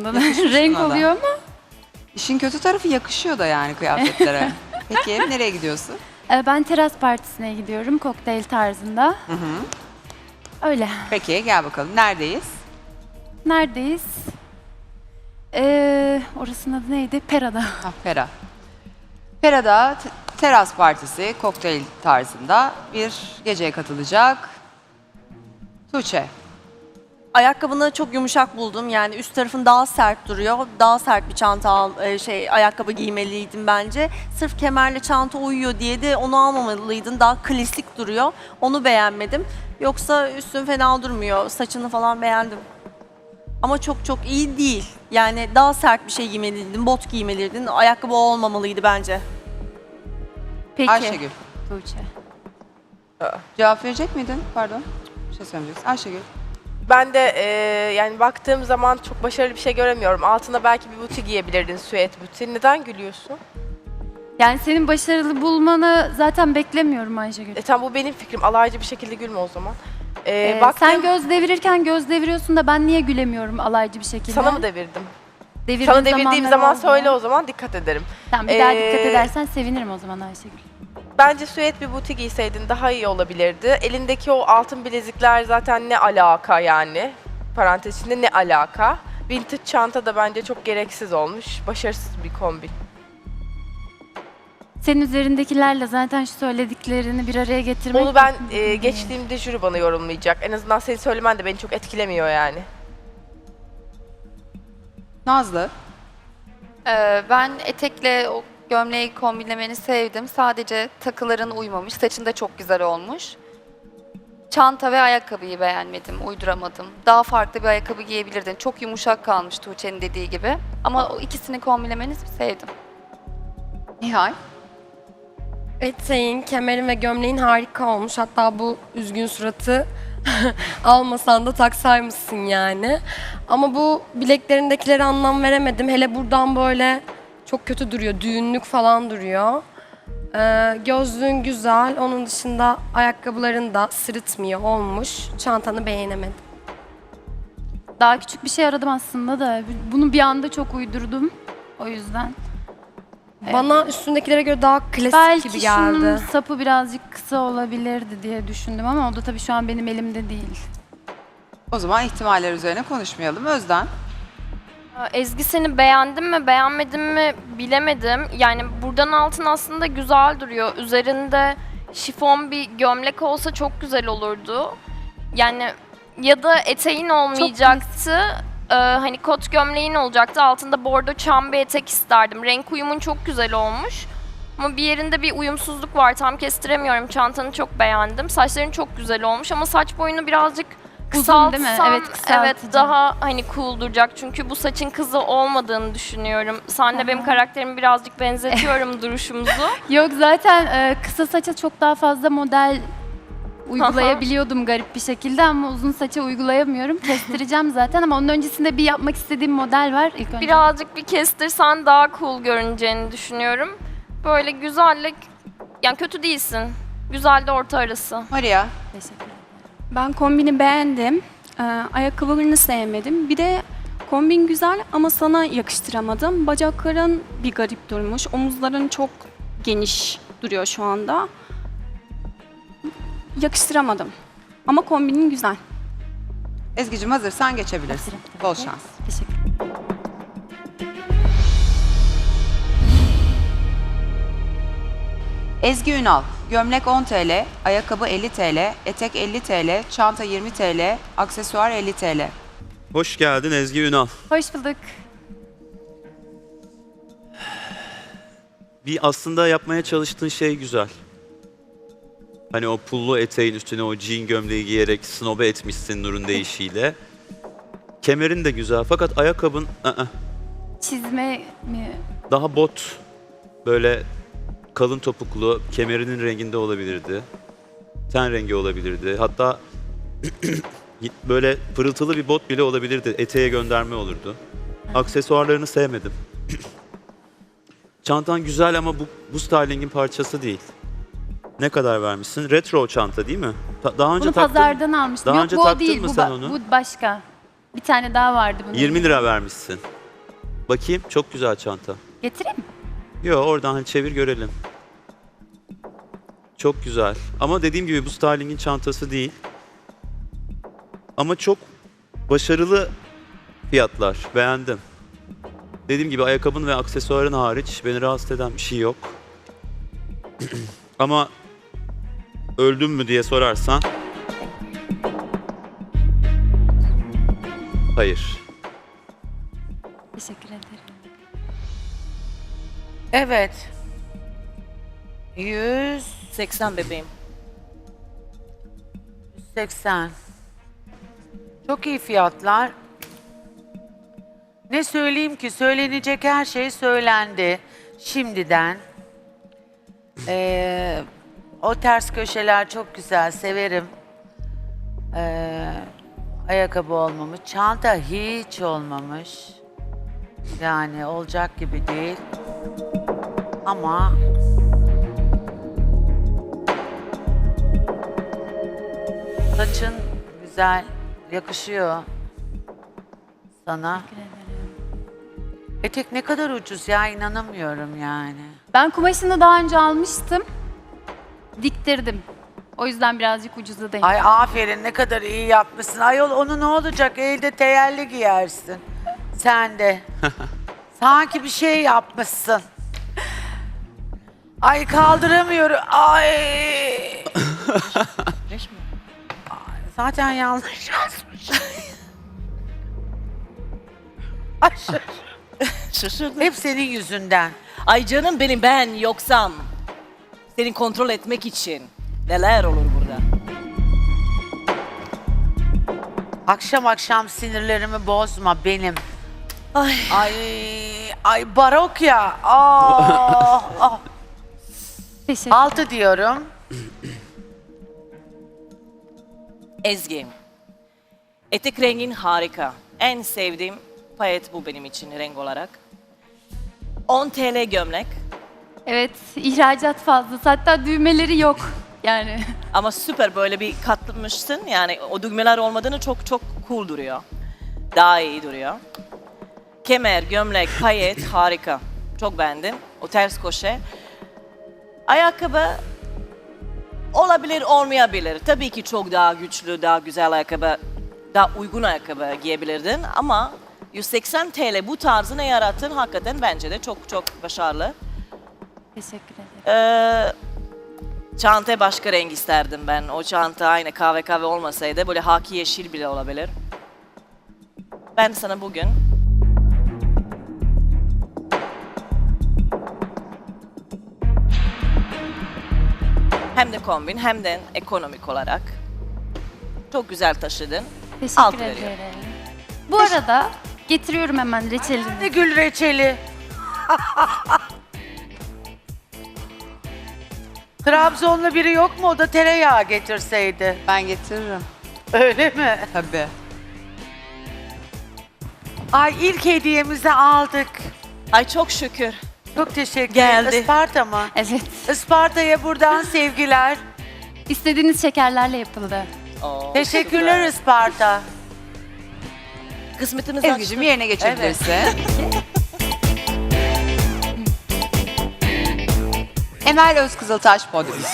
aslında. Yakışmış Renk buna da. oluyor ama. İşin kötü tarafı yakışıyor da yani kıyafetlere. Peki nereye gidiyorsun? Ee, Ben teras partisine gidiyorum kokteyl tarzında. Hı hı. Öyle. Peki gel bakalım neredeyiz? Neredeyiz? Ee, orasının adı neydi? Pera'da. Ha, Pera. Pera'da te- teras partisi kokteyl tarzında bir geceye katılacak. Tuğçe. Ayakkabını çok yumuşak buldum. Yani üst tarafın daha sert duruyor. Daha sert bir çanta al, e, şey ayakkabı giymeliydim bence. Sırf kemerle çanta uyuyor diye de onu almamalıydın. Daha klasik duruyor. Onu beğenmedim. Yoksa üstün fena durmuyor. Saçını falan beğendim. Ama çok çok iyi değil. Yani daha sert bir şey giymeliydin. Bot giymeliydin. Ayakkabı olmamalıydı bence. Peki. Ayşegül. Tuğçe. Cevap verecek miydin? Pardon. Bir şey söyleyeceksin. Ayşegül. Ben de e, yani baktığım zaman çok başarılı bir şey göremiyorum. Altına belki bir buti giyebilirdin, süet buti. Neden gülüyorsun? Yani senin başarılı bulmanı zaten beklemiyorum Ayşegül. E tam bu benim fikrim. Alaycı bir şekilde gülme o zaman. E, Ee, baktığım, sen göz devirirken göz deviriyorsun da ben niye gülemiyorum alaycı bir şekilde? sana mı devirdim? Devirdiğin Sana devirdiğim zamanlar zaman oldu. söyle o zaman dikkat ederim. Tamam bir daha Ee, dikkat edersen sevinirim o zaman Ayşegül. Bence süet bir buti giyseydin daha iyi olabilirdi. Elindeki o altın bilezikler zaten ne alaka yani? Parantez içinde ne alaka? Vintage çanta da bence çok gereksiz olmuş. Başarısız bir kombin. Senin üzerindekilerle zaten şu söylediklerini bir araya getirmek... Onu ben e, geçtiğimde jüri bana yorumlayacak. En azından senin söylemen de beni çok etkilemiyor yani. Nazlı. Ee, ben etekle o gömleği kombinlemeni sevdim. Sadece takıların uymamış. Saçın da çok güzel olmuş. Çanta ve ayakkabıyı beğenmedim, uyduramadım. Daha farklı bir ayakkabı giyebilirdin. Çok yumuşak kalmış Tuğçe'nin dediği gibi. Ama o ikisini kombinlemeni sevdim. Nihal. Eteğin, kemerin ve gömleğin harika olmuş. Hatta bu üzgün suratı almasan da taksaymışsın yani. Ama bu bileklerindekilere anlam veremedim. Hele buradan böyle çok kötü duruyor. Düğünlük falan duruyor. Ee, gözlüğün güzel. Onun dışında ayakkabıların da sırıtmıyor olmuş. Çantanı beğenemedim. Daha küçük bir şey aradım aslında da bunu bir anda çok uydurdum. O yüzden. Bana üstündekilere göre daha klasik Belki gibi şunun geldi. sapı birazcık kısa olabilirdi diye düşündüm ama o da tabii şu an benim elimde değil. O zaman ihtimaller üzerine konuşmayalım. Özden. Ezgi seni beğendim mi beğenmedim mi bilemedim. Yani buradan altın aslında güzel duruyor. Üzerinde şifon bir gömlek olsa çok güzel olurdu. Yani ya da eteğin olmayacaktı. Ee, hani kot gömleğin olacaktı. Altında bordo çam bir etek isterdim. Renk uyumun çok güzel olmuş. Ama bir yerinde bir uyumsuzluk var. Tam kestiremiyorum. Çantanı çok beğendim. Saçların çok güzel olmuş ama saç boyunu birazcık Uzun değil mi? Evet, kısaltacağım. evet daha hani cool duracak. Çünkü bu saçın kızı olmadığını düşünüyorum. Senle benim karakterimi birazcık benzetiyorum duruşumuzu. Yok zaten e, kısa saça çok daha fazla model uygulayabiliyordum garip bir şekilde ama uzun saça uygulayamıyorum. Kestireceğim zaten ama onun öncesinde bir yapmak istediğim model var ilk önce. Birazcık bir kestirsen daha cool görüneceğini düşünüyorum. Böyle güzellik, yani kötü değilsin. Güzel de orta arası. Maria. Teşekkür ederim. Ben kombini beğendim. Ee, ayakkabılarını sevmedim. Bir de kombin güzel ama sana yakıştıramadım. Bacakların bir garip durmuş. Omuzların çok geniş duruyor şu anda. Yakıştıramadım. Ama kombinin güzel. Ezgi'cim hazırsan geçebilirsin. Hazırım Bol şans. Teşekkür Ezgi Ünal. Gömlek 10 TL, ayakkabı 50 TL, etek 50 TL, çanta 20 TL, aksesuar 50 TL. Hoş geldin Ezgi Ünal. Hoş bulduk. Bir aslında yapmaya çalıştığın şey güzel. Hani o pullu eteğin üstüne o jean gömleği giyerek snobe etmişsin Nur'un deyişiyle. Kemerin de güzel fakat ayakkabın ı-ı. Çizme mi? daha bot. Böyle kalın topuklu, kemerinin renginde olabilirdi. Ten rengi olabilirdi. Hatta böyle pırıltılı bir bot bile olabilirdi. Eteğe gönderme olurdu. Aksesuarlarını sevmedim. Çantan güzel ama bu, bu stylingin parçası değil. Ne kadar vermişsin? Retro çanta değil mi? Ta- daha önce Bunu taktın. pazardan almıştım. Daha Yok önce bu o taktın değil. mı Bu, sen ba- onu? bu başka. Bir tane daha vardı bunun. 20 lira vermişsin. Bakayım çok güzel çanta. Getireyim mi? Yo oradan hani çevir görelim. Çok güzel. Ama dediğim gibi bu stylingin çantası değil. Ama çok başarılı fiyatlar. Beğendim. Dediğim gibi ayakkabın ve aksesuarın hariç beni rahatsız eden bir şey yok. Ama öldüm mü diye sorarsan hayır. Evet. 100 80 bebeğim. 180. Çok iyi fiyatlar. Ne söyleyeyim ki? Söylenecek her şey söylendi. Şimdiden. Ee, o ters köşeler çok güzel. Severim. Ee, ayakkabı olmamış. Çanta hiç olmamış. Yani olacak gibi değil. Ama saçın güzel, yakışıyor sana. Etek ne kadar ucuz ya inanamıyorum yani. Ben kumaşını daha önce almıştım. Diktirdim. O yüzden birazcık ucuza denk. Ay aferin ne kadar iyi yapmışsın. Ayol onu ne olacak elde teyelli giyersin. Sen de. Sanki bir şey yapmışsın. Ay kaldıramıyorum. Ay. Ay, Zaten yanlış yazmış. Ay şaş- Şaşırdım. Hep senin yüzünden. Ay canım benim ben yoksam. Seni kontrol etmek için. Neler olur burada? Akşam akşam sinirlerimi bozma benim. Ay. Ay ay barok ya. Aa, ah. Teşekkür Altı diyorum. Ezgi. Etek rengin harika. En sevdiğim payet bu benim için renk olarak. 10 TL gömlek Evet, ihracat fazlası. Hatta düğmeleri yok. Yani ama süper böyle bir katlamışsın. Yani o düğmeler olmadığını çok çok cool duruyor. Daha iyi duruyor. Kemer, gömlek, payet harika. Çok beğendim. O ters koşe. Ayakkabı olabilir olmayabilir. Tabii ki çok daha güçlü, daha güzel ayakkabı, daha uygun ayakkabı giyebilirdin ama 180 TL bu tarzını yarattın hakikaten bence de çok çok başarılı. teşekkür ederim. Ee, çanta başka renk isterdim ben. O çanta aynı kahve kahve olmasaydı böyle haki yeşil bile olabilir. Ben sana bugün hem de kombin hem de ekonomik olarak çok güzel taşıdın. Teşekkür Altı ederim. veriyorum. Bu arada getiriyorum hemen reçelini. Ne gül reçeli. Trabzonlu biri yok mu o da tereyağı getirseydi. Ben getiririm. Öyle mi? Tabii. Ay ilk hediyemizi aldık. Ay çok şükür. Çok teşekkür Geldi. ederim. Isparta mı? Evet. Isparta'ya buradan sevgiler. İstediğiniz şekerlerle yapıldı. Oo, Teşekkürler. Isparta. Kısmetimiz Ezgi'cim açtı. yerine geçebilirsin. Emel Özkızıltaş podyumda.